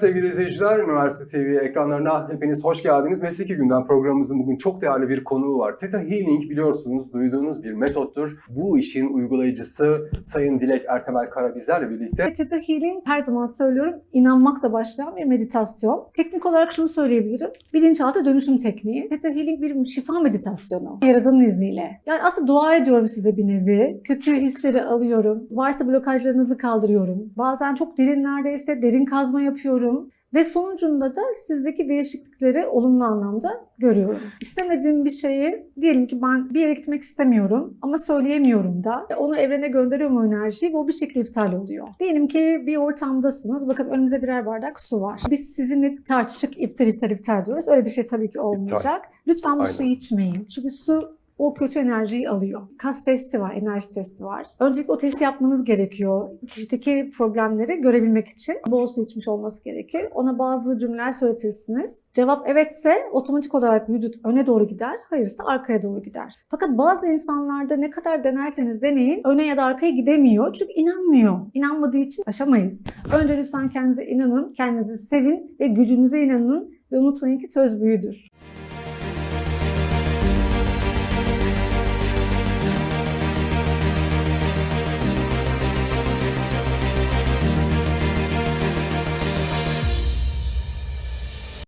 Sevgili izleyiciler, Üniversite TV ekranlarına hepiniz hoş geldiniz. Mesleki Gündem programımızın bugün çok değerli bir konuğu var. Theta Healing biliyorsunuz duyduğunuz bir metottur. Bu işin uygulayıcısı Sayın Dilek Ertemel Kara bizlerle birlikte. Theta Healing her zaman söylüyorum inanmakla başlayan bir meditasyon. Teknik olarak şunu söyleyebilirim. Bilinçaltı dönüşüm tekniği. Theta Healing bir şifa meditasyonu. Yaradanın izniyle. Yani aslında dua ediyorum size bir nevi. Kötü hisleri alıyorum. Varsa blokajlarınızı kaldırıyorum. Bazen çok derinlerdeyse derin kazma yapıyorum. Ve sonucunda da sizdeki değişiklikleri olumlu anlamda görüyorum. İstemediğim bir şeyi diyelim ki ben bir yere gitmek istemiyorum ama söyleyemiyorum da onu evrene gönderiyorum o enerjiyi ve o bir şekilde iptal oluyor. Diyelim ki bir ortamdasınız. Bakın önümüze birer bardak su var. Biz sizinle tartışık iptal iptal iptal diyoruz. Öyle bir şey tabii ki olmayacak. Lütfen bu Aynen. suyu içmeyin. Çünkü su o kötü enerjiyi alıyor. Kas testi var, enerji testi var. Öncelikle o testi yapmanız gerekiyor. Kişideki problemleri görebilmek için bol su içmiş olması gerekir. Ona bazı cümleler söyletirsiniz. Cevap evetse otomatik olarak vücut öne doğru gider, hayırsa arkaya doğru gider. Fakat bazı insanlarda ne kadar denerseniz deneyin öne ya da arkaya gidemiyor. Çünkü inanmıyor. İnanmadığı için aşamayız. Önce lütfen kendinize inanın, kendinizi sevin ve gücünüze inanın ve unutmayın ki söz büyüdür.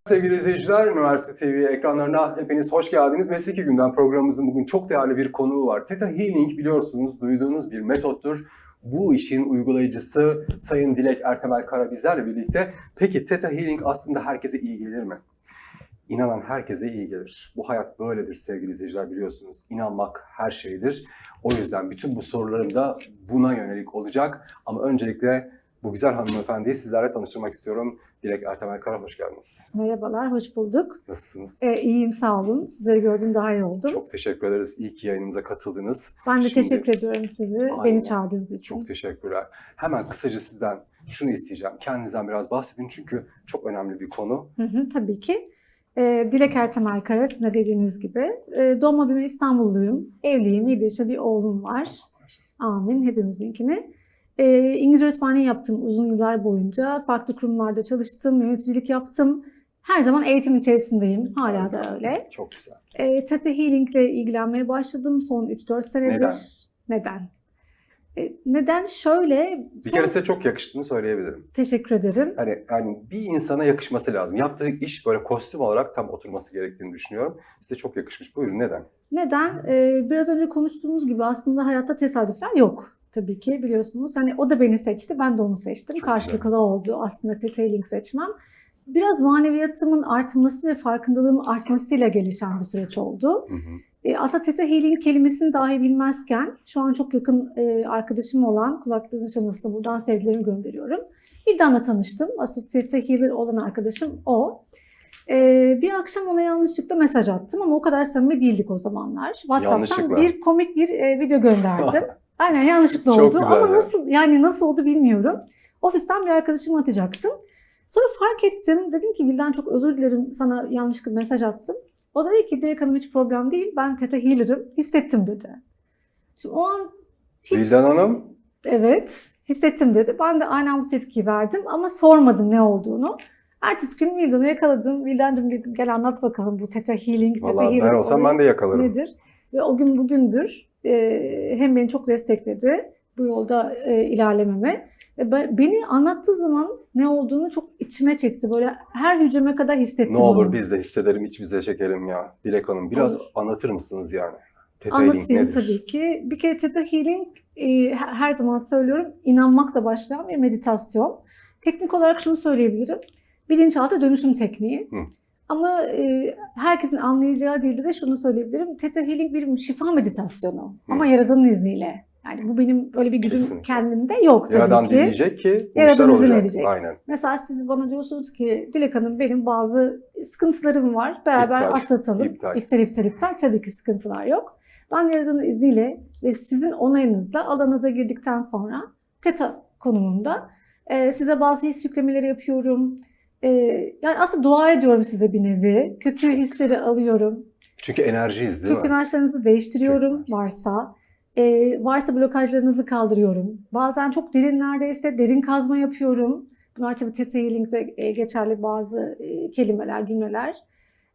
Sevgili izleyiciler, Üniversite TV ekranlarına hepiniz hoş geldiniz. Mesleki Gündem programımızın bugün çok değerli bir konuğu var. Theta Healing biliyorsunuz duyduğunuz bir metottur. Bu işin uygulayıcısı Sayın Dilek Ertemel Kara bizlerle birlikte. Peki Theta Healing aslında herkese iyi gelir mi? İnanan herkese iyi gelir. Bu hayat böyledir sevgili izleyiciler biliyorsunuz. İnanmak her şeydir. O yüzden bütün bu sorularım da buna yönelik olacak. Ama öncelikle bu güzel hanımefendiyi sizlerle tanıştırmak istiyorum. Dilek Ertemel Kara hoş geldiniz. Merhabalar, hoş bulduk. Nasılsınız? Ee, iyiyim, sağ olun. Sizleri gördüm daha iyi oldum. Çok teşekkür ederiz. İyi ki yayınımıza katıldınız. ben de Şimdi- teşekkür ediyorum sizi Aynen. beni çağırdığınız için. Çok teşekkürler. Hemen kısaca sizden şunu isteyeceğim. Kendinizden biraz bahsedin çünkü çok önemli bir konu. Hı hı, tabii ki. Ee, Dilek Ertemel Kara, sizin de dediğiniz gibi. Ee, doğma büyüme İstanbulluyum. Evliyim, 7 yaşında bir oğlum var. Amin, hepimizinkini. Ee, İngilizce öğretmenliği yaptım uzun yıllar boyunca. Farklı kurumlarda çalıştım, yöneticilik yaptım. Her zaman eğitim içerisindeyim. Hala da öyle. Çok güzel. E, Theta Healing ile ilgilenmeye başladım son 3-4 senedir. Neden? Neden? E, neden? Şöyle, Bir son- kere size çok yakıştığını söyleyebilirim. teşekkür ederim. Hani, hani bir insana yakışması lazım. Yaptığı iş böyle kostüm olarak tam oturması gerektiğini düşünüyorum. Size çok yakışmış. Buyurun neden? Neden? E, biraz önce konuştuğumuz gibi aslında hayatta tesadüfler yok. Tabii ki biliyorsunuz. Hani o da beni seçti, ben de onu seçtim. Çok Karşılıklı oldu aslında Theta Healing seçmem. Biraz maneviyatımın artması ve farkındalığım artmasıyla gelişen bir süreç oldu. Hı hı. E, aslında Theta Healing kelimesini dahi bilmezken şu an çok yakın e, arkadaşım olan kulaklarının şanısına buradan sevgilerimi gönderiyorum. Vildan'la tanıştım. Asıl Theta Healer olan arkadaşım o. E, bir akşam ona yanlışlıkla mesaj attım ama o kadar samimi değildik o zamanlar. WhatsApp'tan bir komik bir e, video gönderdim. Aynen yanlışlıkla Çok oldu güzel ama ya. nasıl yani nasıl oldu bilmiyorum. Ofisten bir arkadaşıma atacaktım. Sonra fark ettim. Dedim ki Vildan çok özür dilerim sana yanlışlıkla mesaj attım. O da dedi ki Dilek Hanım hiç problem değil. Ben Theta Healer'ım. Hissettim dedi. Şimdi o an hiç Vildan Hanım, evet hissettim dedi. Ben de aynen bu tepkiyi verdim ama sormadım ne olduğunu. Ertesi gün Vildan'ı yakaladım. Vildan'cığım dedim gel anlat bakalım bu Theta Healing, Theta valla Healer ben olsam ben de yakalarım. nedir? Ve o gün bugündür hem beni çok destekledi bu yolda e, ilerlememe. Be- beni anlattığı zaman ne olduğunu çok içime çekti. Böyle her hücreme kadar hissettim Ne olur onu. biz de hissedelim, içimize çekelim ya. Dilek Hanım biraz Olur. anlatır mısınız yani? Healing Anlatayım nedir? tabii ki. Bir kere Theta Healing e, her her zaman söylüyorum inanmakla başlayan bir meditasyon. Teknik olarak şunu söyleyebilirim. Bilinçaltı dönüşüm tekniği. Hı. Ama e, herkesin anlayacağı dilde de şunu söyleyebilirim. Theta Healing bir şifa meditasyonu. Hı. Ama Yaradan'ın izniyle. Yani bu benim böyle bir gücüm Kesinlikle. kendimde yok tabii Yaradan ki. dileyecek ki Yaradan izin verecek. Aynen. Mesela siz bana diyorsunuz ki Dilek Hanım benim bazı sıkıntılarım var. Beraber İptal, atlatalım. iptal. iptal iptal iptal. Tabii ki sıkıntılar yok. Ben Yaradan'ın izniyle ve sizin onayınızla alanınıza girdikten sonra Teta konumunda e, size bazı his yüklemeleri yapıyorum. E, yani aslında dua ediyorum size bir nevi. Kötü hisleri alıyorum. Çünkü enerjiyiz değil Kök mi? inançlarınızı değiştiriyorum varsa. E, varsa blokajlarınızı kaldırıyorum. Bazen çok derinlerdeyse derin kazma yapıyorum. Bunlar tabii Theta Healing'de e, geçerli bazı e, kelimeler, cümleler.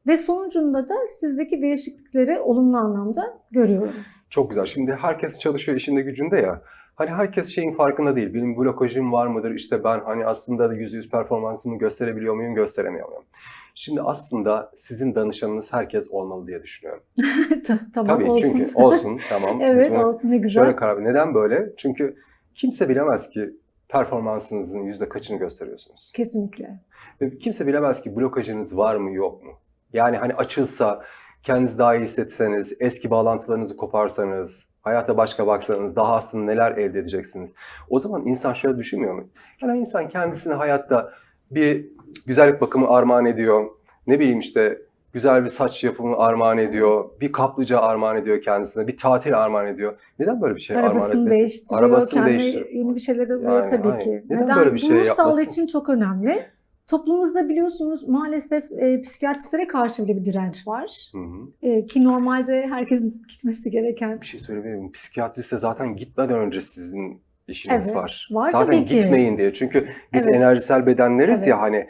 Ve sonucunda da sizdeki değişiklikleri olumlu anlamda görüyorum. Çok güzel. Şimdi herkes çalışıyor işinde gücünde ya. Hani herkes şeyin farkında değil. Benim blokajım var mıdır? İşte ben hani aslında da yüzde yüz performansımı gösterebiliyor muyum, gösteremiyor muyum? Şimdi aslında sizin danışanınız herkes olmalı diye düşünüyorum. tamam Tabii olsun. çünkü olsun tamam. Biz evet buna olsun ne güzel. Şöyle karar Neden böyle? Çünkü kimse bilemez ki performansınızın yüzde kaçını gösteriyorsunuz. Kesinlikle. Ve kimse bilemez ki blokajınız var mı yok mu? Yani hani açılsa, kendinizi daha iyi hissetseniz, eski bağlantılarınızı koparsanız, hayata başka baksanız daha aslında neler elde edeceksiniz? O zaman insan şöyle düşünmüyor mu? Yani insan kendisini hayatta bir güzellik bakımı armağan ediyor. Ne bileyim işte güzel bir saç yapımı armağan ediyor. Bir kaplıca armağan ediyor kendisine. Bir tatil armağan ediyor. Neden böyle bir şey armağan Arabasını etmesin? değiştiriyor, Arabasını değiştiriyor. yeni bir şeyler alıyor Yani tabii hani ki. neden böyle bir şey Ruh sağlığı yapmasın? için çok önemli. Toplumumuzda biliyorsunuz maalesef e, psikiyatristlere karşı bile bir direnç var. Hı hı. E, ki normalde herkesin gitmesi gereken Bir şey söyleyebilir miyim? Psikiyatriste zaten gitmeden önce sizin işiniz Evet, var. var zaten tabii ki. gitmeyin diye. Çünkü biz Evet. enerjisel bedenleriz Evet. ya hani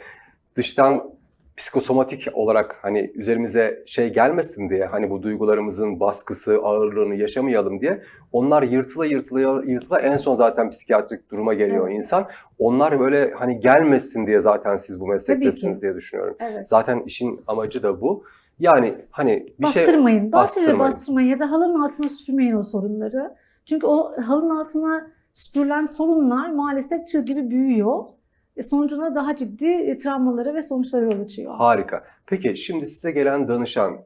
dıştan psikosomatik olarak hani üzerimize şey gelmesin diye hani bu duygularımızın baskısı, ağırlığını yaşamayalım diye onlar yırtıla yırtıla yırtıla en son zaten psikiyatrik duruma geliyor Evet. insan. Onlar böyle hani gelmesin diye zaten siz bu meslektesiniz diye düşünüyorum. evet. Zaten işin amacı da bu. Yani hani bir şey bastırmayın. Bazı şeyleri bastırmayın. bastırmayın ya da halının altına süpürmeyin o sorunları. Çünkü o halının altına süpürülen sorunlar maalesef çığ gibi büyüyor. E, sonucunda daha ciddi e, travmalara ve sonuçlara yol açıyor. Harika. Peki şimdi size gelen danışan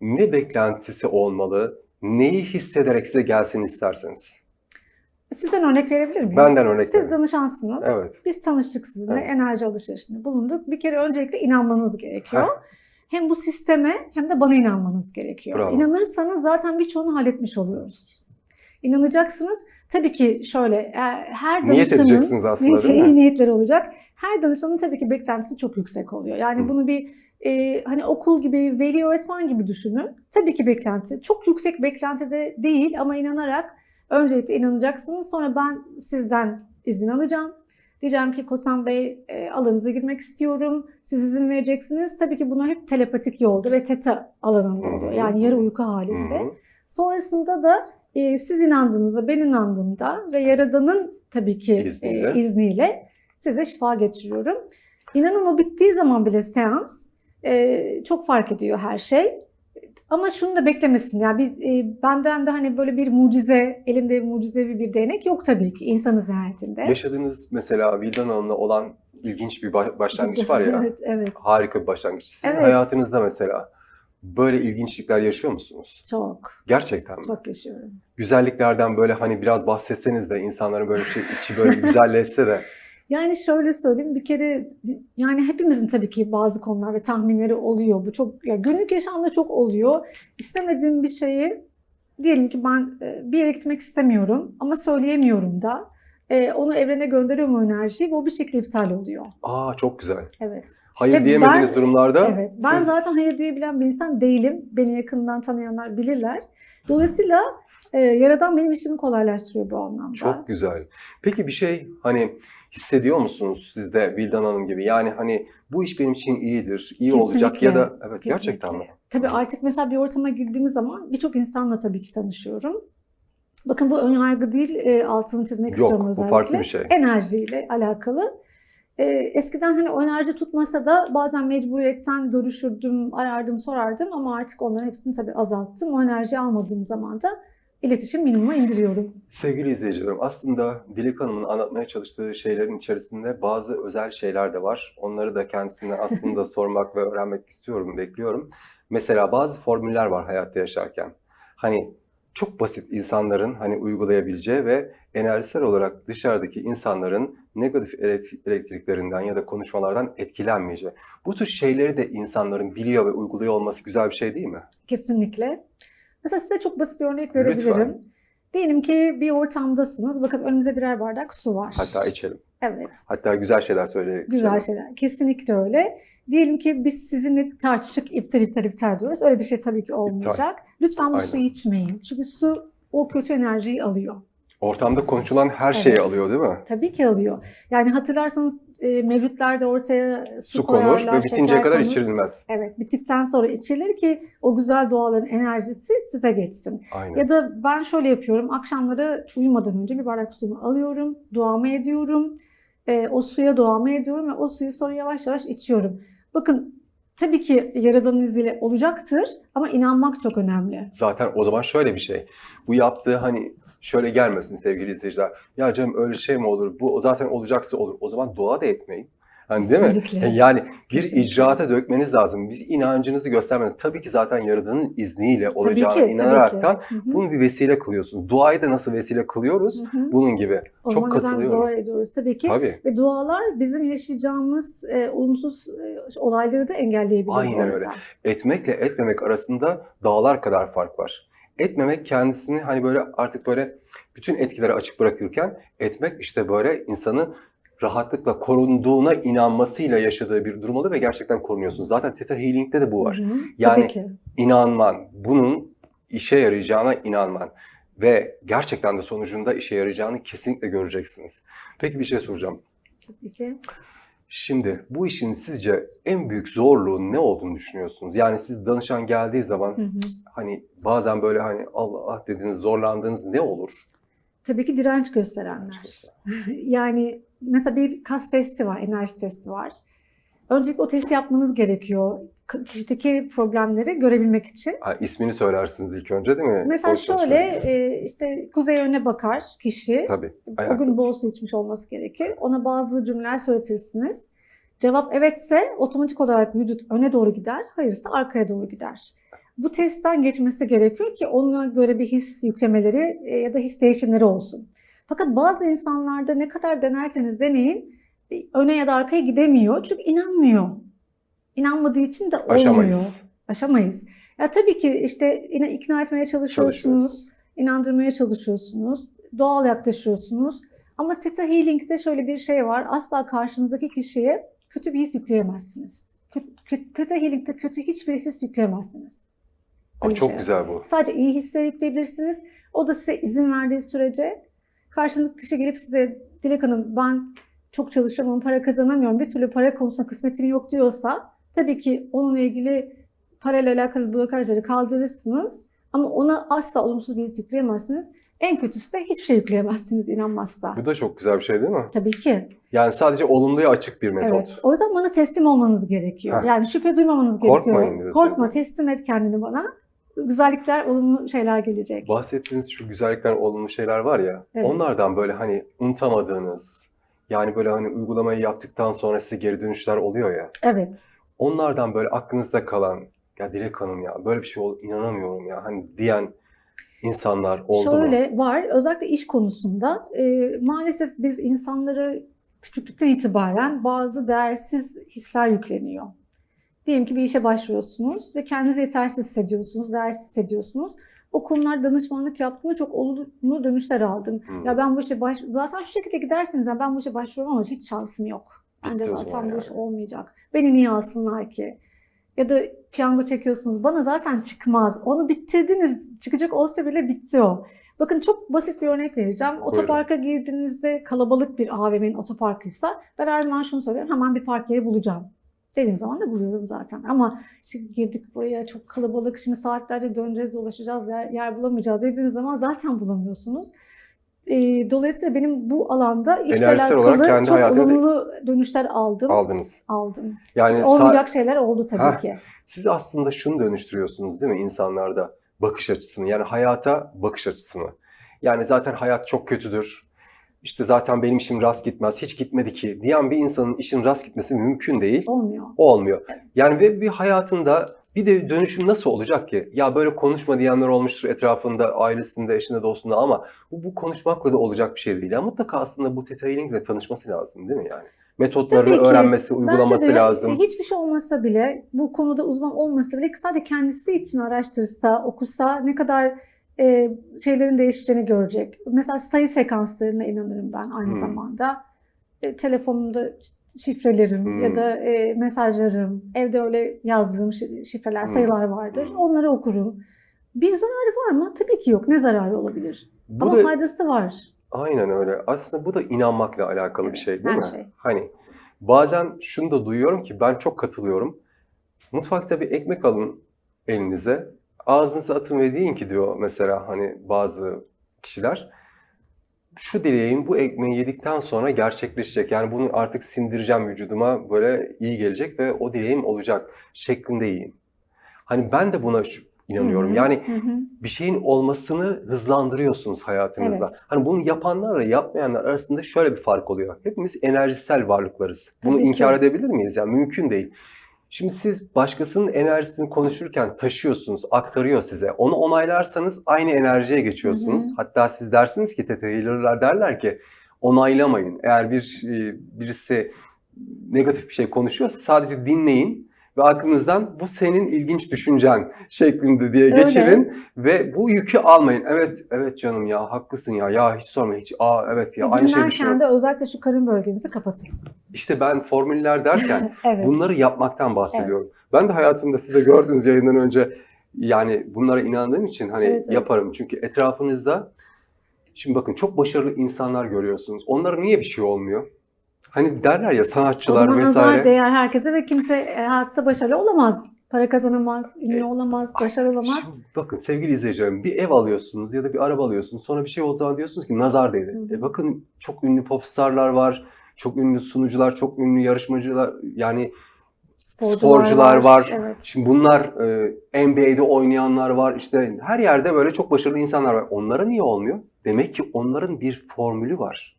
ne beklentisi olmalı? Neyi hissederek size gelsin isterseniz? Sizden örnek verebilir miyim? Benden örnek Siz danışansınız. Evet. Biz tanıştık sizinle. Evet. Enerji alışverişinde bulunduk. Bir kere öncelikle inanmanız gerekiyor. Heh. Hem bu sisteme hem de bana inanmanız gerekiyor. Bravo. İnanırsanız zaten birçoğunu halletmiş oluyoruz. İnanacaksınız. Tabii ki şöyle e, her Niyet danışanın edeceksiniz aslında değil mi? niyetleri olacak. Her danışanın tabii ki beklentisi çok yüksek oluyor. Yani Hı. bunu bir e, hani okul gibi, veli öğretmen gibi düşünün. Tabii ki beklenti. Çok yüksek beklentide değil ama inanarak öncelikle inanacaksınız. Sonra ben sizden izin alacağım. Diyeceğim ki Kotan Bey e, alanınıza girmek istiyorum. Siz izin vereceksiniz. Tabii ki bunu hep telepatik yolda ve teta alanında oluyor. Yani yarı uyku halinde. Sonrasında da e, siz inandığınızda, ben inandığımda ve Yaradan'ın tabii ki İzniyle. e, izniyle size şifa geçiriyorum. İnanın o bittiği zaman bile seans e, çok fark ediyor her şey. Ama şunu da beklemesin. Yani bir, e, benden de hani böyle bir mucize, elimde mucizevi bir değnek yok tabii ki insanız nihayetinde. Yaşadığınız mesela Vildan Hanım'la olan ilginç bir ba- başlangıç var ya. evet, evet. Harika bir başlangıç. Sizin Evet. hayatınızda mesela böyle ilginçlikler yaşıyor musunuz? Çok, Gerçekten mi? çok yaşıyorum. Güzelliklerden böyle hani biraz bahsetseniz de insanların böyle bir şey içi böyle güzelleşse de. Yani şöyle söyleyeyim bir kere yani hepimizin tabii ki bazı konular ve tahminleri oluyor. Bu çok ya günlük yaşamda çok oluyor. İstemediğim bir şeyi diyelim ki ben e, bir yere gitmek istemiyorum ama söyleyemiyorum da e, onu evrene gönderiyorum o enerjiyi ve o bir şekilde iptal oluyor. Aa çok güzel. Evet. Hayır Ve diyemediğiniz ben- durumlarda Evet. Ben siz- zaten hayır diyebilen bir insan değilim. Beni yakından tanıyanlar bilirler. Dolayısıyla e, Yaradan benim işimi kolaylaştırıyor bu anlamda. Çok güzel. Peki bir şey hani hissediyor musunuz siz de Vildan Hanım gibi? Yani hani bu iş benim için iyidir, iyi olacak ya da evet gerçekten mi? Kesinlikle. Tabii artık mesela bir ortama girdiğimiz zaman birçok insanla tabii ki tanışıyorum. Bakın bu ön yargı değil, e, altını çizmek Yok, istiyorum bu özellikle. farklı bir şey. Enerjiyle alakalı. E, eskiden hani o enerji tutmasa da bazen mecburiyetten görüşürdüm, arardım, sorardım ama artık onların hepsini tabii azalttım. O enerjiyi almadığım zaman da iletişim minimuma indiriyorum. Sevgili izleyicilerim aslında Dilek Hanım'ın anlatmaya çalıştığı şeylerin içerisinde bazı özel şeyler de var. Onları da kendisine aslında sormak ve öğrenmek istiyorum, bekliyorum. Mesela bazı formüller var hayatta yaşarken. Hani çok basit insanların hani uygulayabileceği ve enerjisel olarak dışarıdaki insanların negatif elektri- elektriklerinden ya da konuşmalardan etkilenmeyeceği. Bu tür şeyleri de insanların biliyor ve uyguluyor olması güzel bir şey değil mi? Kesinlikle. Mesela size çok basit bir örnek verebilirim. Lütfen. Diyelim ki bir ortamdasınız. Bakın önünüze birer bardak su var. Hatta içelim. Evet. Hatta güzel şeyler söyleyerek Güzel şeyler. Kesinlikle öyle. Diyelim ki biz sizinle tartışık iptal iptal iptal diyoruz. Öyle bir şey tabii ki olmayacak. Lütfen bu Aynen. suyu içmeyin. Çünkü su o kötü enerjiyi alıyor. Ortamda konuşulan her şeyi Evet. alıyor değil mi? Tabii ki alıyor. Yani hatırlarsanız e, mevlütlerde ortaya su, Su konur ve bitinceye kadar konur. içirilmez. Evet, bittikten sonra içilir ki o güzel doğaların enerjisi size geçsin. Aynen. Ya da ben şöyle yapıyorum. Akşamları uyumadan önce bir bardak suyumu alıyorum, duamı ediyorum. E, o suya duamı ediyorum ve o suyu sonra yavaş yavaş içiyorum. Bakın tabii ki Yaradan'ın izniyle olacaktır ama inanmak çok önemli. Zaten o zaman şöyle bir şey. Bu yaptığı hani şöyle gelmesin sevgili izleyiciler. Ya canım öyle şey mi olur? Bu zaten olacaksa olur. O zaman dua da etmeyin. Hani değil mi? Kesinlikle. E, Yani bir Kesinlikle. icraata dökmeniz lazım. Bir inancınızı göstermeniz. Tabii ki zaten Yaradan'ın izniyle Tabii olacağına tabii ki. inanaraktan Hı hı. bunu bir vesile kılıyorsunuz. Duayı da nasıl vesile kılıyoruz? Hı hı. Bunun gibi. O Çok katılıyorum. dua ediyoruz tabii ki. Tabii. Ve dualar bizim yaşayacağımız e, olumsuz e, olayları da engelleyebilir. bu Aynen öyle. Etmekle etmemek arasında dağlar kadar fark var. Etmemek kendisini hani böyle artık böyle bütün etkileri açık bırakırken etmek işte böyle insanın rahatlıkla korunduğuna inanmasıyla yaşadığı bir durum oluyor ve gerçekten korunuyorsun. Zaten Theta Healing'de de bu var. Hı hı. Yani ki. inanman, bunun işe yarayacağına inanman ve gerçekten de sonucunda işe yarayacağını kesinlikle göreceksiniz. Peki bir şey soracağım. Tabii ki. Şimdi bu işin sizce en büyük zorluğu ne olduğunu düşünüyorsunuz? Yani siz danışan geldiği zaman Hı hı. hani bazen böyle hani Allah Allah dediğiniz zorlandığınız ne olur? Tabii ki direnç gösterenler. yani mesela bir kas testi var, enerji testi var. Öncelikle o testi yapmanız gerekiyor. Kişideki problemleri görebilmek için. Ha, ismini söylersiniz ilk önce değil mi? Mesela O şöyle e, işte kuzey yöne bakar kişi. Tabii. Ayakta. gün bol su içmiş olması gerekir. Ona bazı cümleler söyletirsiniz. Cevap evetse otomatik olarak vücut öne doğru gider, hayırsa arkaya doğru gider. Bu testten geçmesi gerekiyor ki ona göre bir his yüklemeleri e, ya da his değişimleri olsun. Fakat bazı insanlarda ne kadar denerseniz deneyin e, öne ya da arkaya gidemiyor çünkü inanmıyor. İnanmadığı için de olmuyor. Aşamayız. Aşamayız. Ya tabii ki işte yine ikna etmeye çalışıyorsunuz, inandırmaya çalışıyorsunuz, doğal yaklaşıyorsunuz. Ama Theta Healing'de şöyle bir şey var. Asla karşınızdaki kişiye kötü bir his yükleyemezsiniz. Theta Healing'de kötü hiçbir his yükleyemezsiniz. Bir çok şey. güzel bu. Sadece iyi hisler yükleyebilirsiniz. O da size izin verdiği sürece karşınızdaki kişi gelip size Dilek Hanım ben çok çalışıyorum ama para kazanamıyorum. Bir türlü para konusunda kısmetim yok diyorsa tabii ki onunla ilgili parayla alakalı blokajları kaldırırsınız. Ama ona asla olumsuz bir his yükleyemezsiniz. En kötüsü de hiçbir şey yükleyemezsiniz inanmazsa. Bu da çok güzel bir şey değil mi? Tabii ki. Yani sadece olumluya açık bir metot. Evet. O yüzden bana teslim olmanız gerekiyor. Heh. Yani şüphe duymamanız Korkmayın gerekiyor. diyorsun. Korkma, teslim et kendini bana. Güzellikler, olumlu şeyler gelecek. Bahsettiğiniz şu güzellikler, olumlu şeyler var ya, Evet. onlardan böyle hani unutamadığınız, yani böyle hani uygulamayı yaptıktan sonra size geri dönüşler oluyor ya, Evet. onlardan böyle aklınızda kalan, ya Dilek Hanım ya böyle bir şey ol, inanamıyorum ya hani diyen insanlar oldu mu? Şöyle var, özellikle iş konusunda e, maalesef biz insanlara küçüklükten itibaren bazı değersiz hisler yükleniyor. Diyelim ki bir işe başvuruyorsunuz ve kendinizi yetersiz hissediyorsunuz, değersiz hissediyorsunuz. O konular danışmanlık yaptığımda çok olumlu dönüşler aldım. Hmm. Ya ben bu işe baş... Zaten şu şekilde giderseniz ya ben bu işe başvururum ama hiç şansım yok. Bence Bitti zaman zaten bu iş yani. olmayacak. Beni niye alsınlar ki? Ya da piyango çekiyorsunuz. Bana zaten çıkmaz. Onu bitirdiniz. Çıkacak olsa bile bitiyor. Bakın çok basit bir örnek vereceğim. Otoparka girdiğinizde kalabalık bir AVM'nin otoparkıysa ben her zaman şunu söylüyorum. Hemen bir park yeri bulacağım. Dediğim zaman da buluyorum zaten. Ama şimdi girdik buraya çok kalabalık. Şimdi saatlerce döneceğiz, dolaşacağız, yer, yer bulamayacağız dediğiniz zaman zaten bulamıyorsunuz. Ee, dolayısıyla benim bu alanda işle Enerjisel olarak alakalı kendi çok hayatınızı olumlu dönüşler aldım. Aldınız. Aldım. Yani Hiç sa- olmayacak şeyler oldu tabii Heh. ki. siz aslında şunu dönüştürüyorsunuz değil mi insanlarda? Bakış açısını yani hayata bakış açısını. Yani zaten hayat çok kötüdür. İşte zaten benim işim rast gitmez, hiç gitmedi ki diyen bir insanın işin rast gitmesi mümkün değil. Olmuyor. Olmuyor. Yani ve bir hayatında bir de dönüşüm nasıl olacak ki? Ya böyle konuşma diyenler olmuştur etrafında, ailesinde, eşinde, dostunda ama bu, bu konuşmakla da olacak bir şey değil. Yani mutlaka aslında bu ile tanışması lazım değil mi yani? Metotlarını Tabii ki. öğrenmesi, uygulaması Bence de lazım. hiçbir şey olmasa bile, bu konuda uzman olmasa bile sadece kendisi için araştırsa, okusa ne kadar e, şeylerin değişeceğini görecek. Mesela sayı sekanslarına inanırım ben aynı Hmm. zamanda. E, telefonumda şifrelerim Hmm. ya da e, mesajlarım, evde öyle yazdığım şi- şifreler, Hmm. sayılar vardır. Hmm. Onları okurum. Bir zararı var mı? Tabii ki yok. Ne zararı olabilir? Bu Ama da faydası var. aynen öyle. Aslında bu da inanmakla alakalı bir Evet, şey değil her mi? şey. Hani bazen şunu da duyuyorum ki ben çok katılıyorum. Mutfakta bir ekmek alın elinize. Ağzınıza atın ve deyin ki diyor mesela hani bazı kişiler. Şu dileğim bu ekmeği yedikten sonra gerçekleşecek. Yani bunu artık sindireceğim vücuduma böyle iyi gelecek ve o dileğim olacak şeklinde yiyeyim. Hani ben de buna inanıyorum. Hı hı, Yani hı bir şeyin olmasını hızlandırıyorsunuz hayatınızda. Evet. Hani bunu yapanlarla yapmayanlar arasında şöyle bir fark oluyor. Hepimiz enerjisel varlıklarız. Bunu Tabii ki. inkar edebilir miyiz? Yani mümkün değil. Şimdi siz başkasının enerjisini konuşurken taşıyorsunuz, aktarıyor size. Onu onaylarsanız aynı enerjiye geçiyorsunuz. Hı hı. Hatta siz dersiniz ki Healer'lar derler ki onaylamayın. Eğer bir e, birisi negatif bir şey konuşuyorsa sadece dinleyin ve aklınızdan bu senin ilginç düşüncen şeklinde diye Öyle. geçirin ve bu yükü almayın. Evet, evet canım ya haklısın ya. Ya hiç sorma hiç. Aa evet ya aynı şey düşünüyorum. de özellikle şu karın bölgenizi kapatın. İşte ben formüller derken evet. bunları yapmaktan bahsediyorum. Ben de hayatımda siz de gördüğünüz yayından önce yani bunlara inandığım için hani Evet, evet. yaparım. Çünkü etrafınızda şimdi bakın çok başarılı insanlar görüyorsunuz. Onlara niye bir şey olmuyor? Hani derler ya o sanatçılar zaman nazar vesaire. değer herkese ve kimse e, hayatta başarılı olamaz. Para kazanamaz, ünlü E, olamaz, başarılı olamaz. Şimdi bakın sevgili izleyicilerim bir ev alıyorsunuz ya da bir araba alıyorsunuz. Sonra bir şey olduğu zaman diyorsunuz ki nazar değdi. Hı hı. E bakın çok ünlü popstarlar var. Çok ünlü sunucular, çok ünlü yarışmacılar yani Sporcular, sporcular var. Evet. Şimdi bunlar e, NBA'de oynayanlar var. işte her yerde böyle çok başarılı insanlar var. Onlara niye olmuyor? Demek ki onların bir formülü var.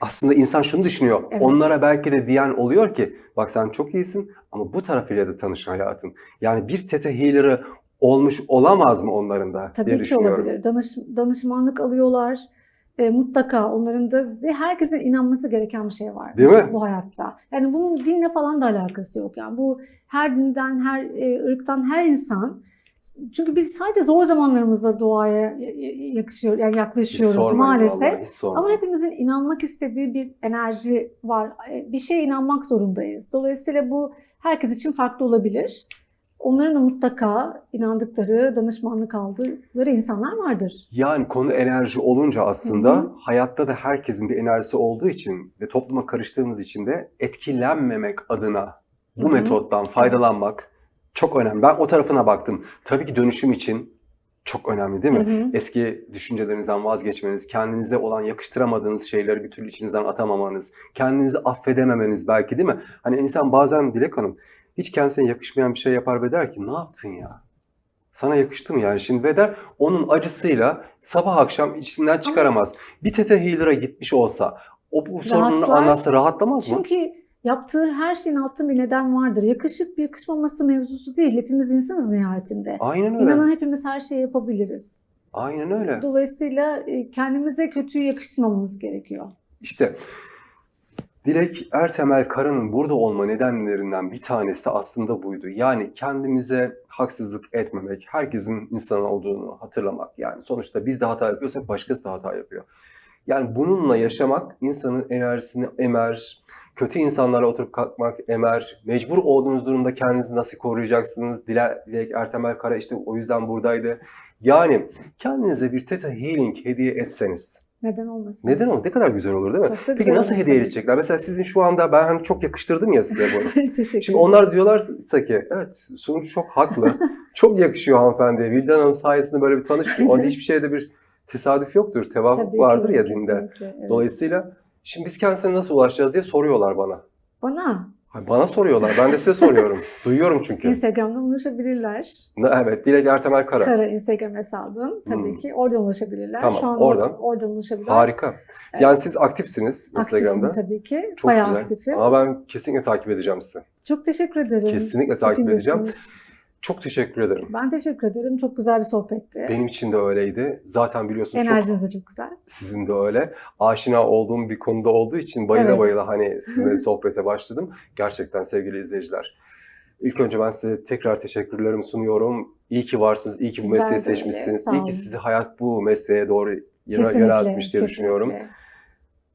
Aslında insan şunu düşünüyor. Evet. Onlara belki de diyen oluyor ki bak sen çok iyisin ama bu tarafıyla da tanış hayatın. Yani bir tete healer'ı olmuş olamaz mı onların da diye Tabii ki düşünüyorum. olabilir. Danış, danışmanlık alıyorlar. E, mutlaka onların da ve herkesin inanması gereken bir şey var. Değil mi? Bu hayatta. Yani bunun dinle falan da alakası yok. Yani bu her dinden, her e, ırktan her insan çünkü biz sadece zor zamanlarımızda y- yakışıyor, yani yaklaşıyoruz sormayın maalesef. sormayın. Ama hepimizin inanmak istediği bir enerji var. E, Bir şeye inanmak zorundayız. Dolayısıyla bu herkes için farklı olabilir. Onların da mutlaka inandıkları, danışmanlık aldıkları insanlar vardır. Yani konu enerji olunca aslında Hı hı. hayatta da herkesin bir enerjisi olduğu için ve topluma karıştığımız için de etkilenmemek adına bu Hı hı. metottan faydalanmak çok önemli. Ben o tarafına baktım. Tabii ki dönüşüm için çok önemli değil mi? Hı hı. Eski düşüncelerinizden vazgeçmeniz, kendinize olan yakıştıramadığınız şeyleri bir türlü içinizden atamamanız, kendinizi affedememeniz belki değil mi? Hani insan bazen Dilek Hanım hiç kendisine yakışmayan bir şey yapar ve der ki ne yaptın ya? Sana yakıştı mı yani şimdi ve der onun acısıyla sabah akşam içinden çıkaramaz. Bir tete healer'a gitmiş olsa o bu sorununu anlatsa rahatlamaz mı? Çünkü yaptığı her şeyin altında bir neden vardır. Yakışıp yakışmaması mevzusu değil. Hepimiz insanız nihayetinde. Aynen öyle. İnanın hepimiz her şeyi yapabiliriz. Aynen öyle. Dolayısıyla e, kendimize kötüyü yakıştırmamamız gerekiyor. İşte Dilek Ertemel Kara'nın burada olma nedenlerinden bir tanesi aslında buydu. Yani kendimize haksızlık etmemek, herkesin insan olduğunu hatırlamak. Yani sonuçta biz de hata yapıyorsak başkası da hata yapıyor. Yani bununla yaşamak insanın enerjisini emer, kötü insanlarla oturup kalkmak emer, mecbur olduğunuz durumda kendinizi nasıl koruyacaksınız? Dile- Dilek Ertemel Kara işte o yüzden buradaydı. Yani kendinize bir Theta Healing hediye etseniz, Neden olmasın? neden o? Ne kadar güzel olur değil mi? Peki nasıl olur hediye edecekler? Mesela sizin şu anda ben hani çok yakıştırdım ya size bunu. Teşekkür Şimdi onlar diyorlarsa ki evet sunucu çok haklı. çok yakışıyor hanımefendiye. Vildan Hanım sayesinde böyle bir tanıştık. Orada hiçbir şeyde bir tesadüf yoktur. Tevafuk Tabii ki, vardır ya dinde. evet. Dolayısıyla şimdi biz kendisine nasıl ulaşacağız diye soruyorlar bana. Bana Hayır, Bana soruyorlar. Ben de size soruyorum. Duyuyorum çünkü. Instagram'dan ulaşabilirler. Ne- Evet. Dilek Ertemel Kara. Kara Instagram hesabım tabii Hmm. ki. Oradan ulaşabilirler. Tamam, Şu an oradan. oradan ulaşabilirler. Harika. Yani siz aktifsiniz Instagram'da. Aktifim tabii ki. Çok Bayağı güzel. aktifim. Ama ben kesinlikle takip edeceğim sizi. Çok teşekkür ederim. Kesinlikle takip edeceğim. Çok teşekkür ederim. Ben teşekkür ederim. Çok güzel bir sohbetti. Benim için de öyleydi. Zaten biliyorsunuz çok Enerjiniz de çok güzel. Sizin de öyle. Aşina olduğum bir konuda olduğu için bayıla Evet. bayıla hani sizinle sohbete başladım. Gerçekten sevgili izleyiciler. İlk önce ben size tekrar teşekkürlerimi sunuyorum. İyi ki varsınız, iyi ki bu mesleği seçmişsiniz. İyi ki sizi hayat bu mesleğe doğru yöneltmiş diye kesinlikle. düşünüyorum.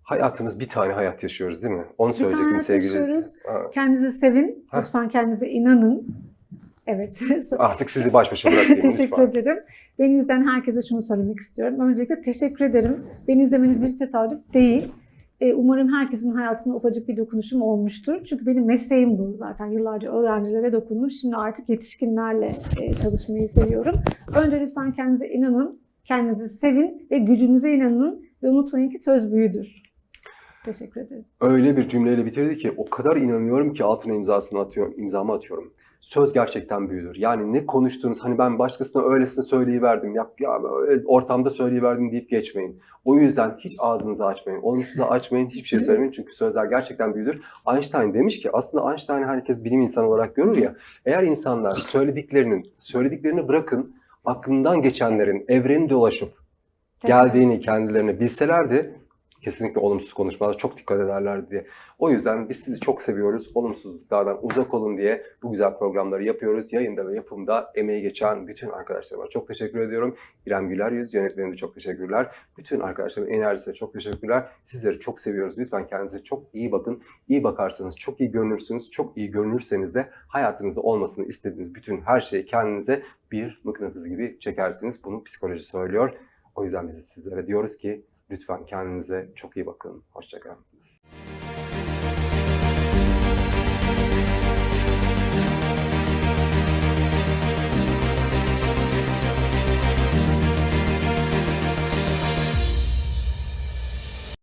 Hayatımız bir tane hayat yaşıyoruz değil mi? Onu Bir söyleyecektim sevgili izleyiciler. Ha, Kendinizi sevin. Heh. Lütfen kendinize inanın. Evet. Artık sizi baş başa bırakayım. teşekkür lütfen. ederim. Beni izleyen herkese şunu söylemek istiyorum. Öncelikle teşekkür ederim. Beni izlemeniz bir tesadüf değil. Ee, Umarım herkesin hayatına ufacık bir dokunuşum olmuştur. Çünkü benim mesleğim bu zaten. Yıllarca öğrencilere dokundum. Şimdi artık yetişkinlerle e, çalışmayı seviyorum. Önce lütfen kendinize inanın, kendinizi sevin ve gücünüze inanın ve unutmayın ki söz büyüdür. Teşekkür ederim. Öyle bir cümleyle bitirdi ki o kadar inanıyorum ki altına imzasını atıyorum, imzamı atıyorum. Söz gerçekten büyüdür. Yani ne konuştuğunuz hani ben başkasına öylesine söyleyiverdim ya, ya ortamda söyleyiverdim deyip geçmeyin. O yüzden hiç ağzınızı açmayın. Olumsuza açmayın. Hiçbir şey söylemeyin. Çünkü sözler gerçekten büyüdür. Einstein demiş ki aslında Einstein herkes bilim insanı olarak görür ya. Eğer insanlar söylediklerinin, söylediklerini bırakın aklından geçenlerin evreni dolaşıp geldiğini kendilerine bilselerdi kesinlikle olumsuz konuşmalara çok dikkat ederlerdi diye. O yüzden biz sizi çok seviyoruz. Olumsuzluklardan uzak olun diye bu güzel programları yapıyoruz. Yayında ve yapımda emeği geçen bütün arkadaşlarıma çok teşekkür ediyorum. İrem Güler Yüz yönetmenine de çok teşekkürler. Bütün arkadaşlarımın enerjisine çok teşekkürler. Sizleri çok seviyoruz. Lütfen kendinize çok iyi bakın. İyi bakarsanız çok iyi görünürsünüz. Çok iyi görünürseniz de hayatınızda olmasını istediğiniz bütün her şeyi kendinize bir mıknatıs gibi çekersiniz. Bunu psikoloji söylüyor. O yüzden biz sizlere diyoruz ki lütfen kendinize çok iyi bakın. Hoşçakalın.